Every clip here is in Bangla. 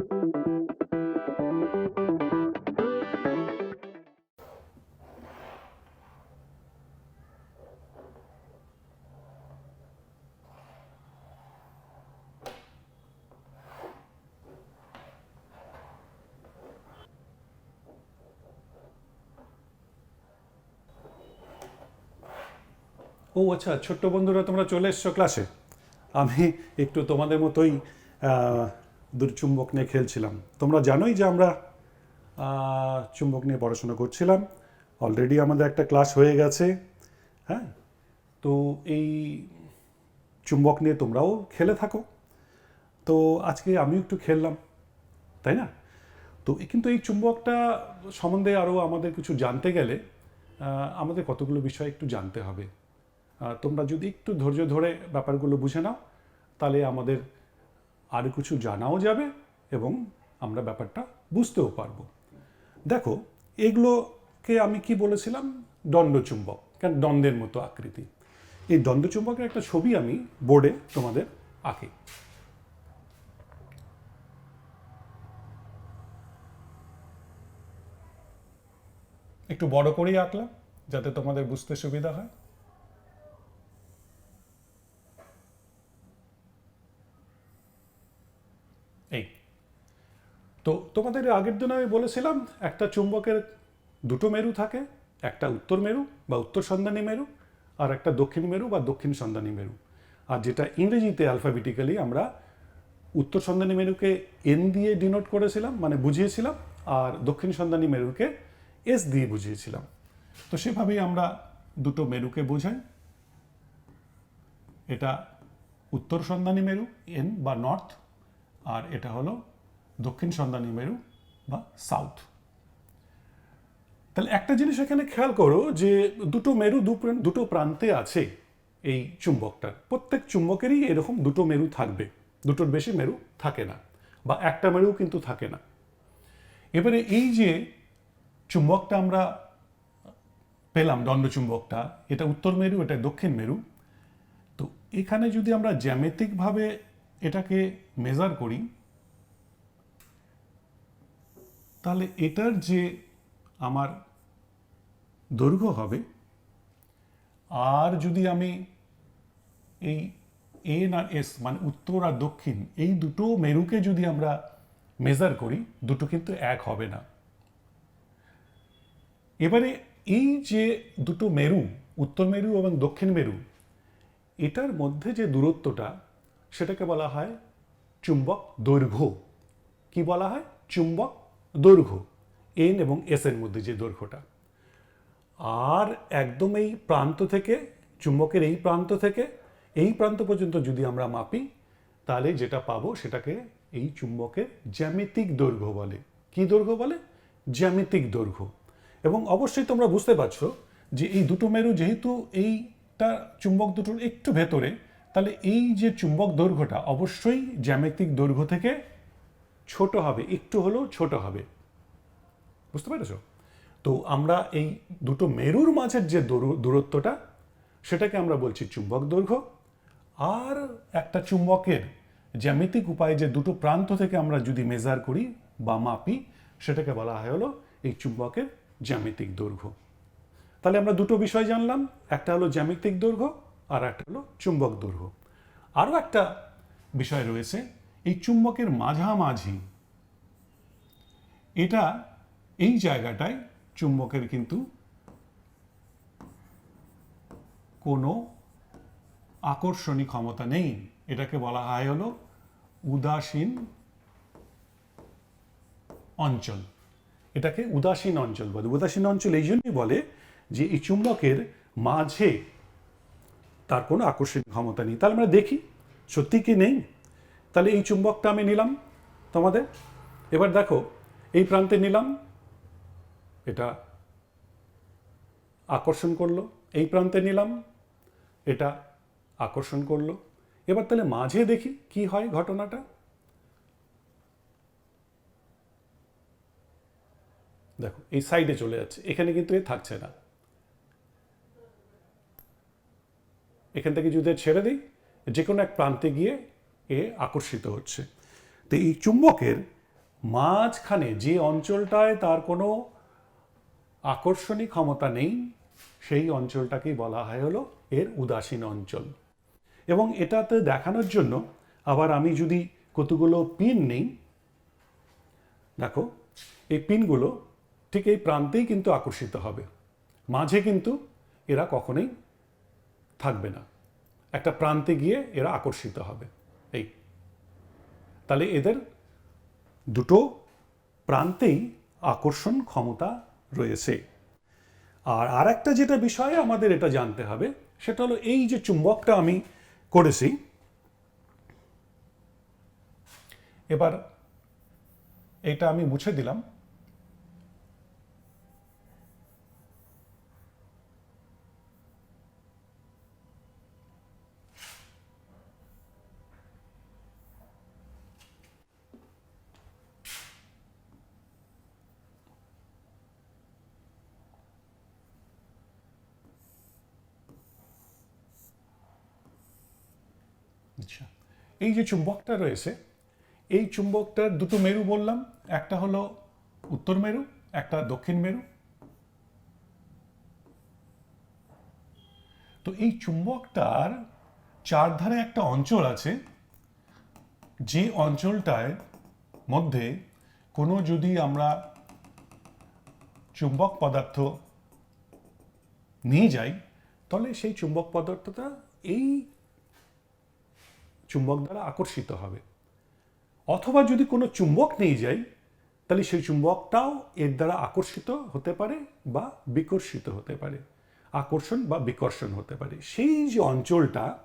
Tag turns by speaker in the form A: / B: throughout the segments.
A: ও আচ্ছা ছোট্ট বন্ধুরা তোমরা চলে এসছো ক্লাসে আমি একটু তোমাদের মতোই আহ, দূরচুম্বক নিয়ে খেলছিলাম। তোমরা জানোই যে আমরা চুম্বক নিয়ে পড়াশোনা করছিলাম। অলরেডি আমাদের একটা ক্লাস হয়ে গেছে হ্যাঁ? তো এই চুম্বক নিয়ে তোমরাও খেলে থাকো। তো আজকে আমিও একটু খেললাম তাই না? তো কিন্তু এই চুম্বকটা সম্বন্ধে আরও আমাদের কিছু জানতে গেলে আমাদের কতগুলো বিষয় একটু জানতে হবে। তোমরা যদি একটু ধৈর্য ধরে ব্যাপারগুলো বুঝে নাও তাহলে আমাদের আরও কিছু জানাও যাবে এবং আমরা ব্যাপারটা বুঝতেও পারব। দেখো, এগুলোকে আমি কি বলেছিলাম? দণ্ডচুম্বক, কেন? দণ্ডের মতো আকৃতি। এই দণ্ডচুম্বকের একটা ছবি আমি বোর্ডে তোমাদের আঁকি। একটু বড় করেই আঁকলাম, যাতে তোমাদের বুঝতে সুবিধা হয় এই তো তোমাদের আগের দিন আমি বলেছিলাম, একটা চুম্বকের দুটো মেরু থাকে, একটা উত্তর মেরু বা উত্তর সন্ধানী মেরু আর একটা দক্ষিণ মেরু বা দক্ষিণ সন্ধানী মেরু। আর যেটা ইংরেজিতে অ্যালফাবেটিক্যালি আমরা উত্তর সন্ধানী মেরুকে এন দিয়ে ডিনোট করেছিলাম মানে বুঝিয়েছিলাম, আর দক্ষিণ সন্ধানী মেরুকে এস দিয়ে বুঝিয়েছিলাম। তো সেভাবেই আমরা দুটো মেরুকে বোঝাই। এটা উত্তর সন্ধানী মেরু এন বা নর্থ আর এটা হলো দক্ষিণ সন্ধানী মেরু বা সাউথ। তাহলে একটা জিনিস এখানে খেয়াল করো যে দুটো মেরু দুটো প্রান্তে আছে এই চুম্বকটার প্রত্যেক চুম্বকেরই এরকম দুটো মেরু থাকবে। দুটোর বেশি মেরু থাকে না বা একটা মেরু কিন্তু থাকে না। এবারে এই যে চুম্বকটা আমরা পেলাম দণ্ডচুম্বকটা এটা উত্তর মেরু, এটা দক্ষিণ মেরু। তো এখানে যদি আমরা জ্যামিতিকভাবে এটাকে মেজার করি তাহলে এটার যে আমার দৈর্ঘ্য হবে, আর যদি আমি এই এন আর এস মানে উত্তর আর দক্ষিণ, এই দুটো মেরুকে যদি আমরা মেজার করি, দুটো কিন্তু এক হবে না। এবারে এই যে দুটো মেরু, উত্তর মেরু এবং দক্ষিণ মেরু, এটার মধ্যে যে দূরত্বটা, সেটাকে বলা হয় চুম্বক দৈর্ঘ্য। কি বলা হয়? চুম্বক দৈর্ঘ্য এন এবং এস এর মধ্যে যে দৈর্ঘ্যটা। আর একদম এই প্রান্ত থেকে, চুম্বকের এই প্রান্ত থেকে, এই প্রান্ত পর্যন্ত যদি আমরা মাপি, তাহলে যেটা পাবো সেটাকে এই চুম্বকের জ্যামিতিক দৈর্ঘ্য বলে। কি দৈর্ঘ্য বলে? জ্যামিতিক দৈর্ঘ্য। এবং অবশ্যই তোমরা বুঝতে পারছ যে এই দুটো মেরু যেহেতু এইটা চুম্বক দুটোর একটু ভেতরে, তাহলে এই যে চুম্বক দৈর্ঘ্যটা অবশ্যই জ্যামিতিক দৈর্ঘ্য থেকে ছোট হবে, একটু হলেও ছোট হবে। বুঝতে পেরেছ? তো আমরা এই দুটো মেরুর মাঝের যে দূর- দূরত্বটা, সেটাকে আমরা বলছি চুম্বক দৈর্ঘ্য। আর একটা চুম্বকের জ্যামিতিক উপায়ে যে দুটো প্রান্ত থেকে আমরা যদি মেজার করি বা মাপি, সেটাকে বলা হয় হলো এই চুম্বকের জ্যামিতিক দৈর্ঘ্য। তাহলে আমরা দুটো বিষয় জানলাম, একটা হলো জ্যামিতিক দৈর্ঘ্য আর একটা হলো চুম্বক দৈর্ঘ্য। আরও একটা বিষয় রয়েছে এই চুম্বকের মাঝামাঝি, এটা এই জায়গাটায় চুম্বকের কিন্তু কোনো আকর্ষণী ক্ষমতা নেই। এটাকে বলা হয় হলো উদাসীন অঞ্চল। এটাকে উদাসীন অঞ্চল বলে। উদাসীন অঞ্চল এই জন্যই বলে যে এই চুম্বকের মাঝে তার কোনো আকর্ষণ ক্ষমতা নেই। তাহলে আমরা দেখি, সত্যি কি নেই? তাহলে এই চুম্বকটা আমি নিলাম তোমাদের। এবার দেখো, এই প্রান্তে নিলাম। এটা আকর্ষণ করল। এই প্রান্তে নিলাম। এটা আকর্ষণ করল। এবার তাহলে মাঝে দেখি কি হয় ঘটনাটা। দেখো, এই সাইডে চলে যাচ্ছে। এখানে কিন্তু এ থাকছে না। এখান থেকে যদি ছেড়ে দিই, যে কোনো এক প্রান্তে গিয়ে এ আকর্ষিত হচ্ছে। তো এই চুম্বকের মাঝখানে যে অঞ্চলটায় তার কোনো আকর্ষণী ক্ষমতা নেই, সেই অঞ্চলটাকেই বলা হয় হলো এর উদাসীন অঞ্চল। এবং এটাতে দেখানোর জন্য আবার আমি যদি কতগুলো পিন নেই, দেখো, এই পিনগুলো ঠিক এই প্রান্তেই কিন্তু আকর্ষিত হবে। মাঝে কিন্তু এরা কখনোই থাকবে না। একটা প্রান্তে গিয়ে এরা আকর্ষিত হবে। তাহলে এদের দুটো প্রান্তেই আকর্ষণ ক্ষমতা রয়েছে। আর আর একটা যেটা বিষয়ে আমাদের এটা জানতে হবে, সেটা হলো এই যে চুম্বকটা আমি করেছি, এবার এটা আমি মুছে দিলাম। আচ্ছা এই যে চুম্বকটা রয়েছে, এই চুম্বকটার দুটো মেরু বললাম, একটা হলো উত্তর মেরু, একটা দক্ষিণ মেরু। তো এই চুম্বকটার চারধারে একটা অঞ্চল আছে, যে অঞ্চলটায় মধ্যে কোনো যদি আমরা চুম্বক পদার্থ নিয়ে যাই, তাহলে সেই চুম্বক পদার্থটা এই চুম্বক দ্বারা আকর্ষিত হবে। অথবা যদি কোনো চুম্বক নিয়ে যাই, তাহলে সেই চুম্বকটাও এর দ্বারা আকর্ষিত হতে পারে বা বিকর্ষিত হতে পারে। আকর্ষণ বা বিকর্ষণ হতে পারে। সেই যে অঞ্চলটা,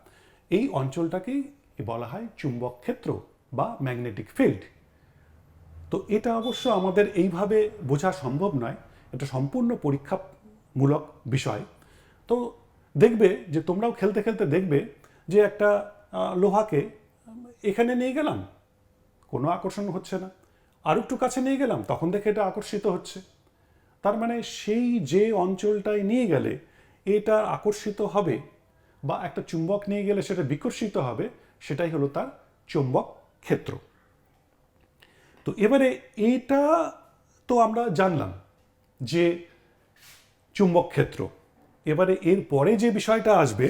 A: এই অঞ্চলটাকেই বলা হয় চুম্বক ক্ষেত্র বা ম্যাগনেটিক ফিল্ড। তো এটা অবশ্য আমাদের এইভাবে বোঝা সম্ভব নয়। এটা সম্পূর্ণ পরীক্ষামূলক বিষয়। তো দেখবে যে তোমরাও খেলতে খেলতে দেখবে যে একটা লোহাকে, এখানে নিয়ে গেলাম। কোনো আকর্ষণ হচ্ছে না। আর একটু কাছে নিয়ে গেলাম, তখন দেখে এটা আকর্ষিত হচ্ছে। তার মানে সেই যে অঞ্চলটায় নিয়ে গেলে এটা আকর্ষিত হবে বা একটা চুম্বক নিয়ে গেলে সেটা বিকর্ষিত হবে, সেটাই হলো তার চুম্বক ক্ষেত্র। তো এবারে এটা তো আমরা জানলাম যে চুম্বক ক্ষেত্র। এবারে এর পরে যে বিষয়টা আসবে,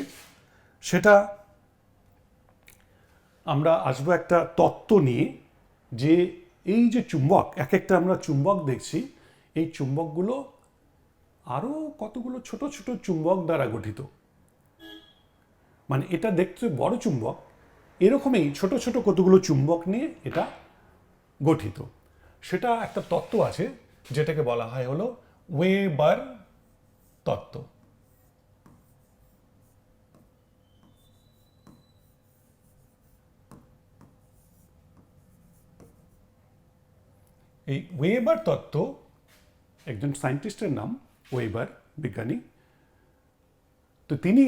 A: সেটা আমরা আসব একটা তত্ত্ব নিয়ে যে এই যে চুম্বক এক একটা আমরা চুম্বক দেখছি, এই চুম্বকগুলো আরও কতগুলো ছোট ছোট চুম্বক দ্বারা গঠিত। মানে এটা দেখতে বড় চুম্বক, এরকমই ছোট ছোট কতগুলো চুম্বক নিয়ে এটা গঠিত। সেটা একটা তত্ত্ব আছে, যেটাকে বলা হয় হলো ওয়েবার তত্ত্ব। এই ওয়েবার তত্ত্ব, একজন সায়েন্টিস্টের নাম ওয়েবার বিজ্ঞানী। তো তিনি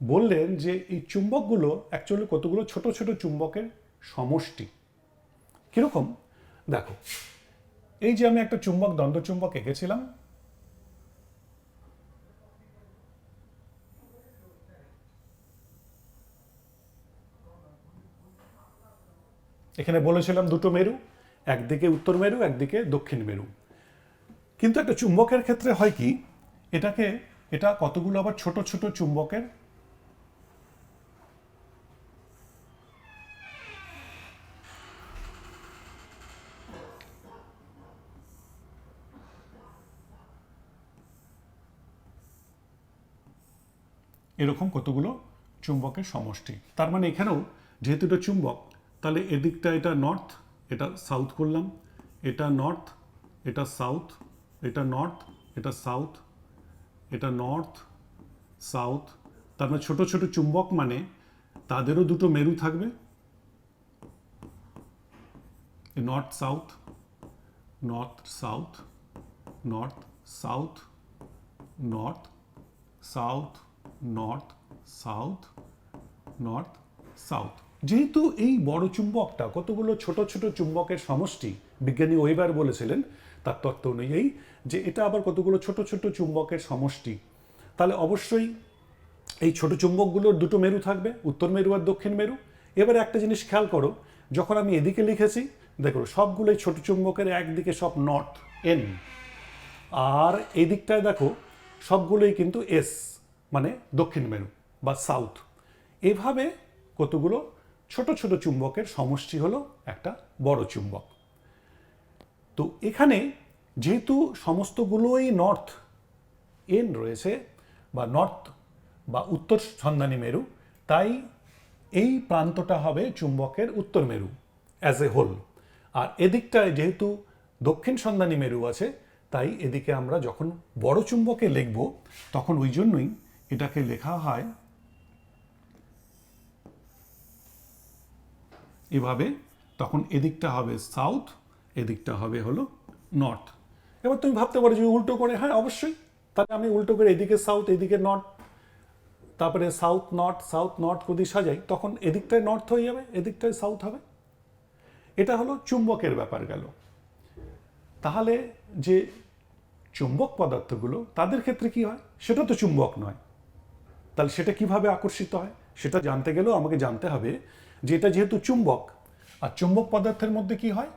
A: বললেন যে এই চুম্বকগুলো অ্যাকচুয়ালি কতগুলো ছোট ছোট চুম্বকের সমষ্টি। কীরকম? দেখো, এই যে আমি একটা চুম্বক, দ্বন্দ্ব চুম্বক এঁকেছিলাম। এখানে বলেছিলাম দুটো মেরু। একদিকে উত্তর মেরু, একদিকে দক্ষিণ মেরু। কিন্তু একটা চুম্বকের ক্ষেত্রে হয় কি, এটাকে, এটা কতগুলো আবার ছোট ছোট চুম্বকের? এরকম কতগুলো চুম্বকের সমষ্টি। তার মানে এখানেও যেহেতু এটা চুম্বক, তাহলে এদিকটা এটা নর্থ এটা সাউথ করলাম, এটা নর্থ এটা সাউথ এটা নর্থ এটা সাউথ এটা নর্থ সাউথ তার মানে ছোট ছোট চুম্বক মানে তাদেরও দুটো মেরু থাকবে। North south north south north south north south north south north south যেহেতু এই বড় চুম্বকটা, কতগুলো ছোট ছোট চুম্বকের সমষ্টি, বিজ্ঞানী ওয়েবার বলেছিলেন তার তত্ত্ব অনুযায়ী যে এটা আবার কতগুলো ছোট ছোট চুম্বকের সমষ্টি। তাহলে অবশ্যই এই ছোট চুম্বকগুলোর দুটো মেরু থাকবে, উত্তর মেরু আর দক্ষিণ মেরু। এবারে একটা জিনিস খেয়াল করো, যখন আমি এদিকে লিখেছি, দেখো সবগুলোই ছোট চুম্বকের একদিকে সব নর্থ এন আর এই দিকটায় দেখো সবগুলোই কিন্তু এস মানে দক্ষিণ মেরু বা সাউথ এভাবে কতগুলো ছোট ছোট চুম্বকের সমষ্টি হলো একটা বড় চুম্বক। তো এখানে যেহেতু সমস্তগুলোই নর্থ এন রয়েছে বা নর্থ বা উত্তর সন্ধানী মেরু, তাই এই প্রান্তটা হবে চুম্বকের উত্তর মেরু অ্যাজ এ হোল আর এদিকটায় যেহেতু দক্ষিণ সন্ধানী মেরু আছে, তাই এদিকে আমরা যখন বড় চুম্বকে লিখব, তখন ওই জন্যই এটাকে লেখা হয় এভাবে, তখন এদিকটা হবে সাউথ এদিকটা হবে হলো নর্থ এবার তুমি ভাবতে পারো যে উল্টো করে হ্যাঁ অবশ্যই। তাহলে আমি উল্টো করে এদিকে সাউথ এদিকে নর্থ তারপরে সাউথ নর্থ সাউথ নর্থ যদি সাজাই, তখন এদিকটায় নর্থ হয়ে যাবে, এদিকটায় সাউথ হবে। এটা হলো চুম্বকের ব্যাপার গেল। তাহলে যে চুম্বক পদার্থগুলো, তাদের ক্ষেত্রে কি হয়? সেটা তো চুম্বক নয়। তাহলে সেটা কীভাবে আকর্ষিত হয়? সেটা জানতে গেলেও আমাকে জানতে হবে যে এটা যেহেতু চুম্বক, আর চুম্বক পদার্থের মধ্যে কি হয়?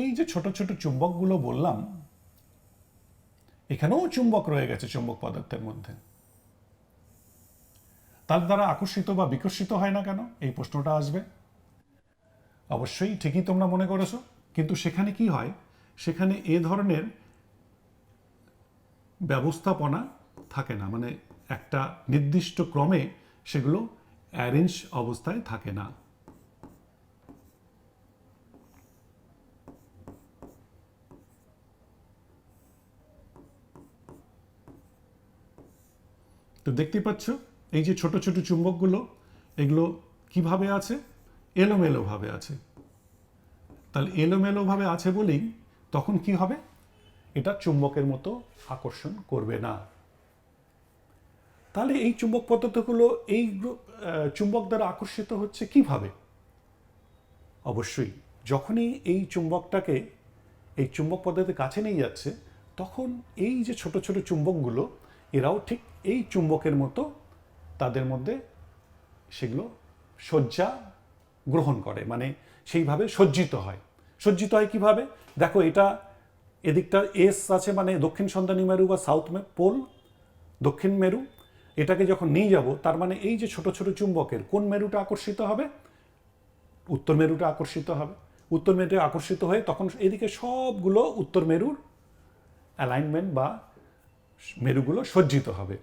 A: এই যে ছোট ছোট চুম্বকগুলো বললাম, এখানেও চুম্বক রয়ে গেছে চুম্বক পদার্থের মধ্যে। তার দ্বারা আকর্ষিত বা বিকর্ষিত হয় না কেন? এই প্রশ্নটা আসবে। অবশ্যই ঠিকই তোমরা মনে করেছ, কিন্তু সেখানে কি হয়? সেখানে এ ধরনের ব্যবস্থাপনা থাকে না মানে একটা নির্দিষ্ট ক্রমে সেগুলো অ্যারেঞ্জ অবস্থায় থাকে না। তো দেখতে পাচ্ছ, এই যে ছোট ছোট চুম্বকগুলো, এগুলো কীভাবে আছে? এলোমেলোভাবে আছে। তাহলে এলোমেলোভাবে আছে বলেই তখন কি হবে? এটা চুম্বকের মতো আকর্ষণ করবে না। তাহলে এই চুম্বক পদার্থগুলো এই চুম্বক দ্বারা আকর্ষিত হচ্ছে কীভাবে? অবশ্যই, যখনই এই চুম্বকটাকে, এই চুম্বক পদার্থের কাছে নিয়ে যাচ্ছে, তখন এই যে ছোট ছোট চুম্বকগুলো, এরাও ঠিক এই চুম্বকের মতো তাদের মধ্যে সেগুলো শয্যা গ্রহণ করে মানে সেইভাবে সজ্জিত হয়। সজ্জিত হয় কীভাবে? দেখো এটা এদিকটা এস আছে মানে দক্ষিণ সন্ধানী মেরু বা সাউথ পোল দক্ষিণ মেরু। এটাকে যখন নিয়ে যাব, তার মানে এই যে ছোট ছোট চুম্বকের, কোন মেরুটা আকর্ষিত হবে? উত্তর মেরুটা আকর্ষিত হবে। উত্তর মেরুটা আকর্ষিত হয়ে তখন এদিকে সবগুলো উত্তর মেরুর অ্যালাইনমেন্ট বা মেরুগুলো সজ্জিত হবে।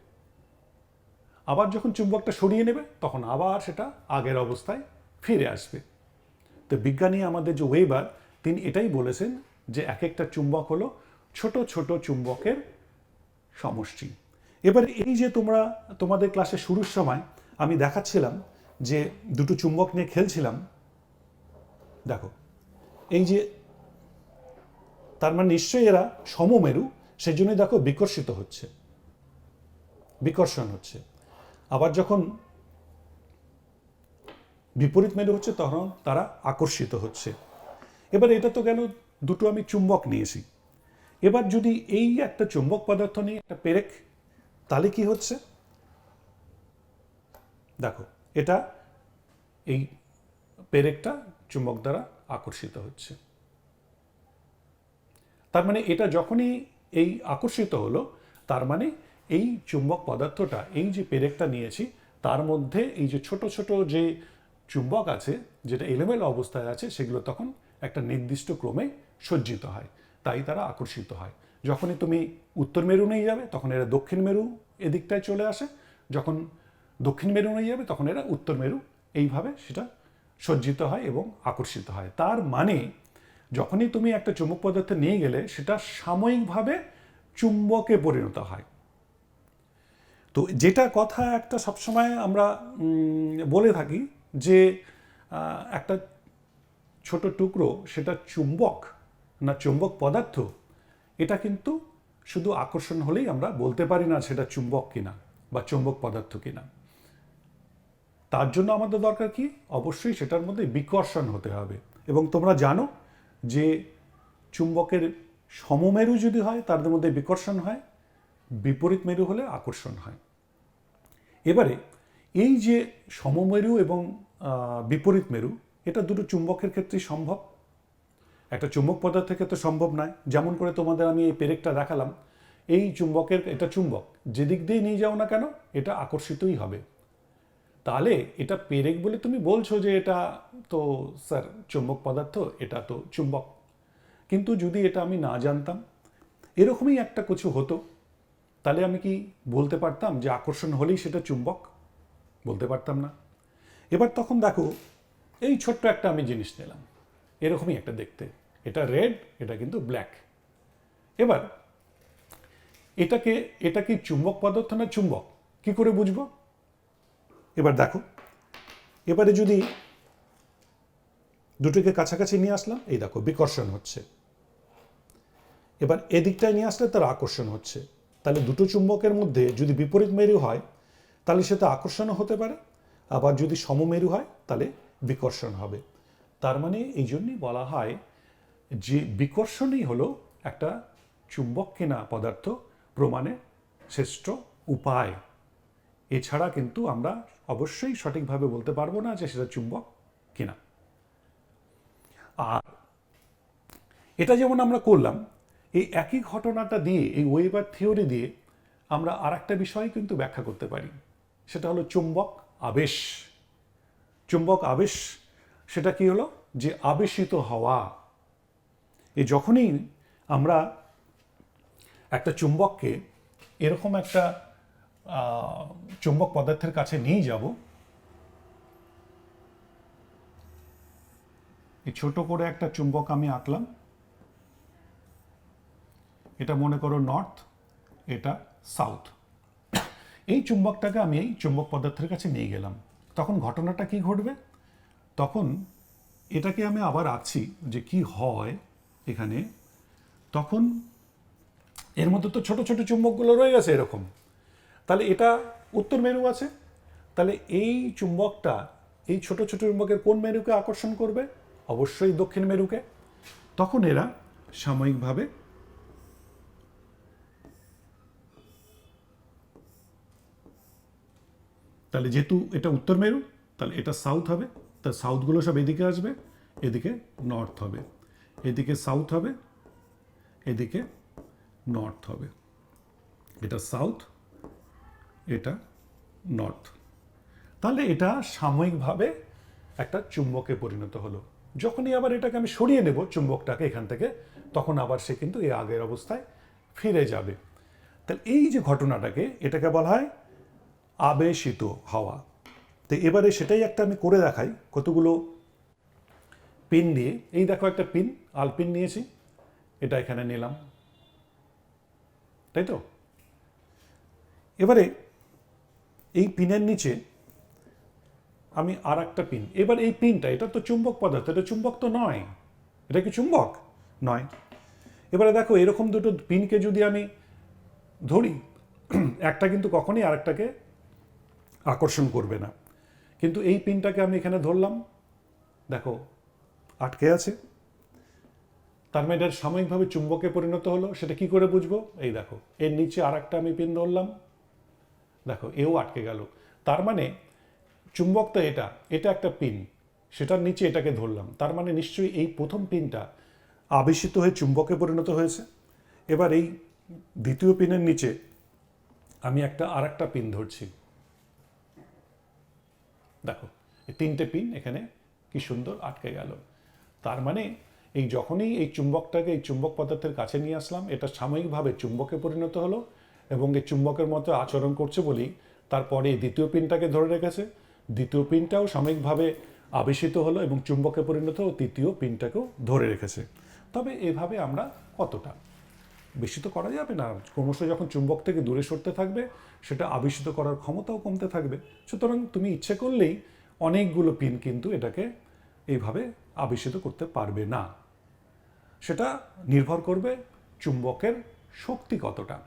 A: আবার যখন চুম্বকটা সরিয়ে নেবে, তখন আবার সেটা আগের অবস্থায় ফিরে আসবে। তো বিজ্ঞানী আমাদের যে ওয়েবার, তিনি এটাই বলেছেন যে এক একটা চুম্বক হলো ছোট ছোট চুম্বকের সমষ্টি। এবার এই যে তোমরা, তোমাদের ক্লাসে শুরুর সময় আমি দেখাচ্ছিলাম যে দুটো চুম্বক নিয়ে খেলছিলাম, দেখো, এই যে তার মানে নিশ্চয়ই এরা সমমেরু সেই জন্যই দেখো বিকর্ষিত হচ্ছে, বিকর্ষণ হচ্ছে। আবার যখন বিপরীত মেরু হচ্ছে, তখন তারা আকর্ষিত হচ্ছে। এবার এটা তো গেল দুটো আমি চুম্বক নিয়েছি। এবার যদি এই একটা চুম্বক পদার্থ নিয়ে একটা পেরেক, তাহলে কি হচ্ছে? দেখো, এটা এই পেরেকটা চুম্বক দ্বারা আকর্ষিত হচ্ছে। তার মানে এটা যখনই এই আকর্ষিত হলো, তার মানে এই চুম্বক পদার্থটা, এই যে পেরেকটা নিয়েছি, তার মধ্যে এই যে ছোট ছোট যে চুম্বক আছে, যেটা এলোমেলো অবস্থায় আছে, সেগুলো তখন একটা নির্দিষ্ট ক্রমে সজ্জিত হয়, তাই তারা আকর্ষিত হয়। যখনই তুমি উত্তর মেরু নিয়ে যাবে, তখন এরা দক্ষিণ মেরু এদিকটায় চলে আসে, যখন দক্ষিণ মেরু নিয়ে যাবে, তখন এরা উত্তর মেরু, এইভাবে সেটা সজ্জিত হয় এবং আকর্ষিত হয়। তার মানে যখনই তুমি একটা চুম্বক পদার্থ নিয়ে গেলে, সেটা সাময়িকভাবে চুম্বকে পরিণত হয়। তো যেটা কথা একটা সবসময় আমরা বলে থাকি যে একটা ছোট টুকরো সেটা চুম্বক না চুম্বক পদার্থ, এটা কিন্তু শুধু আকর্ষণ হলেই আমরা বলতে পারি না সেটা চুম্বক কিনা বা চুম্বক পদার্থ কিনা। তার জন্য আমাদের দরকার কি? অবশ্যই সেটার মধ্যে বিকর্ষণ হতে হবে। এবং তোমরা জানো যে চুম্বকের সমমেরু যদি হয় তার মধ্যে বিকর্ষণ হয় বিপরীত মেরু হলে আকর্ষণ হয়। এবারে এই যে সমমেরু এবং বিপরীত মেরু, এটা দুটো চুম্বকের ক্ষেত্রেই সম্ভব। একটা চুম্বক পদার্থের তো সম্ভব নয়। যেমন করে তোমাদের আমি এই পেরেকটা দেখালাম, এই চুম্বকের, এটা চুম্বক, যেদিক দিয়ে নিয়ে যাও না কেন, এটা আকর্ষিতই হবে। তাহলে এটা পেরেক বলে তুমি বলছো যে এটা তো, স্যার, চুম্বক পদার্থ, এটা তো চুম্বক। কিন্তু যদি এটা আমি না জানতাম, এরকমই একটা কিছু হতো। তাহলে আমি কি বলতে পারতাম যে আকর্ষণ হলেই সেটা চুম্বক? বলতে পারতাম না। এবার তখন দেখো, এই ছোট্ট একটা আমি জিনিস নিলাম। এরকমই একটা দেখতে। এটা রেড, এটা কিন্তু ব্ল্যাক। এবার, এটাকে, এটা কি চুম্বক পদার্থ না চুম্বক? কি করে বুঝব? এবার দেখো, এবারে যদি দুটোকে কাছাকাছি নিয়ে আসলাম, এই দেখো, বিকর্ষণ হচ্ছে। এবার এদিকটায় নিয়ে আসলে তার আকর্ষণ হচ্ছে। তাহলে দুটো চুম্বকের মধ্যে যদি বিপরীত মেরু হয়, তাহলে সেটা আকর্ষণও হতে পারে। আবার যদি সমমেরু হয়, তাহলে বিকর্ষণ হবে। তার মানে এই জন্যই বলা হয় যে বিকর্ষণই হলো একটা চুম্বক কেনা পদার্থ প্রমাণের শ্রেষ্ঠ উপায়। এছাড়া কিন্তু আমরা অবশ্যই সঠিকভাবে বলতে পারব না যে সেটা চুম্বক কিনা। আর এটা যেমন আমরা করলাম এই একই ঘটনাটা দিয়ে, এই ওয়েবার থিওরি দিয়ে আমরা আর একটা বিষয় কিন্তু ব্যাখ্যা করতে পারি। সেটা হলো চুম্বক আবেশ। চুম্বক আবেশ, সেটা কি হলো? যে আবেশিত হওয়া। এ যখনই আমরা একটা চুম্বককে এরকম একটা চুম্বক পদার্থের কাছে নিয়ে যাব, এই ছোট করে একটা চুম্বক আমি আঁকলাম এটা মনে করো নর্থ এটা সাউথ এই চুম্বকটাকে আমি এই চুম্বক পদার্থের কাছে নিয়ে গেলাম। তখন ঘটনাটা কি ঘটবে? তখন এটাকে আমি আবার আঁকছি যে কি হয় এখানে। তখন এর মধ্যে তো ছোট ছোট চুম্বকগুলো রয়ে গেছে এরকম। তাহলে এটা উত্তর মেরু আছে। তাহলে এই চুম্বকটা এই ছোট ছোট চুম্বকের কোন মেরুকে আকর্ষণ করবে? অবশ্যই দক্ষিণ মেরুকে। তখন এরা সাময়িকভাবে তাহলে যেহেতু এটা উত্তর মেরু, তাহলে এটা সাউথ হবে তার সাউথগুলো সব এদিকে আসবে, এদিকে নর্থ হবে। এদিকে সাউথ হবে, এদিকে নর্থ হবে। এটা সাউথ এটা নর্থ তাহলে এটা সাময়িকভাবে একটা চুম্বকে পরিণত হলো। যখনই আবার এটাকে আমি সরিয়ে নেব চুম্বকটাকে এখান থেকে, তখন আবার সে কিন্তু এই আগের অবস্থায় ফিরে যাবে। তাহলে এই যে ঘটনাটাকে এটাকে বলা হয় আবেশিত হওয়া। তো এবারে সেটাই একটা আমি করে দেখাই। কতগুলো পিন দিয়ে এই দেখো একটা পিন আলপিন নিয়েছি। এটা এখানে নিলাম। তাই তো? এবারে এই পিনের নিচে আমি আর একটা পিন এবার এই পিনটা এটা তো চুম্বক পদার্থ, এটা চুম্বক তো নয়। এটা কি চুম্বক? নয়। এবারে দেখো, এরকম দুটো পিনকে যদি আমি ধরি, একটা কিন্তু কখনই আরেকটাকে আকর্ষণ করবে না। কিন্তু এই পিনটাকে আমি এখানে ধরলাম। দেখো, আটকে আছে। তার মানে এটা সাময়িকভাবে চুম্বকে পরিণত হলো। সেটা কি করে বুঝব? এই দেখো, এর নিচে আর একটা আমি পিন ধরলাম। দেখো, এও আটকে গেল। তার মানে চুম্বক তো এটা এটা একটা পিন। সেটার নিচে এটাকে ধরলাম। তার মানে নিশ্চয়ই এই প্রথম পিনটা আবেশিত হয়ে চুম্বকে পরিণত হয়েছে। এবার এই দ্বিতীয় পিনের নিচে আমি একটা আর একটা পিন ধরছি। দেখো, এই তিনটে পিন এখানে কি সুন্দর আটকে গেল। তার মানে এই যখনই এই চুম্বকটাকে, এই চুম্বক পদার্থের কাছে নিয়ে আসলাম, এটা সাময়িকভাবে চুম্বকে পরিণত হলো এবং এই চুম্বকের মতো আচরণ করছে বলেই তারপরে এই দ্বিতীয় পিনটাকে ধরে রেখেছে। দ্বিতীয় পিনটাও সাময়িকভাবে আবেশিত হলো এবং চুম্বকে পরিণত ও তৃতীয় পিনটাকেও ধরে রেখেছে। তবে এভাবে আমরা কতটা বেশি তো করা যাবে না। ক্রমশ যখন চুম্বক থেকে দূরে সরতে থাকবে, সেটা আবেশিত করার ক্ষমতাও কমতে থাকবে। সুতরাং তুমি ইচ্ছে করলেই অনেকগুলো পিন কিন্তু এটাকে এইভাবে আবেশিত করতে পারবে না। সেটা নির্ভর করবে চুম্বকের শক্তি কতটা।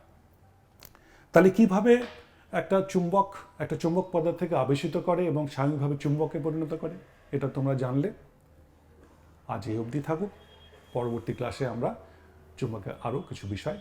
A: তাহলে কীভাবে একটা চুম্বক একটা চুম্বক পদার্থ থেকে আবেশিত করে এবং স্বাভাবিকভাবে চুম্বকে পরিণত করে, এটা তোমরা জানলে। আজ এই অবধি থাকুক। পরবর্তী ক্লাসে আমরা চুম্বকের আরও কিছু বিষয়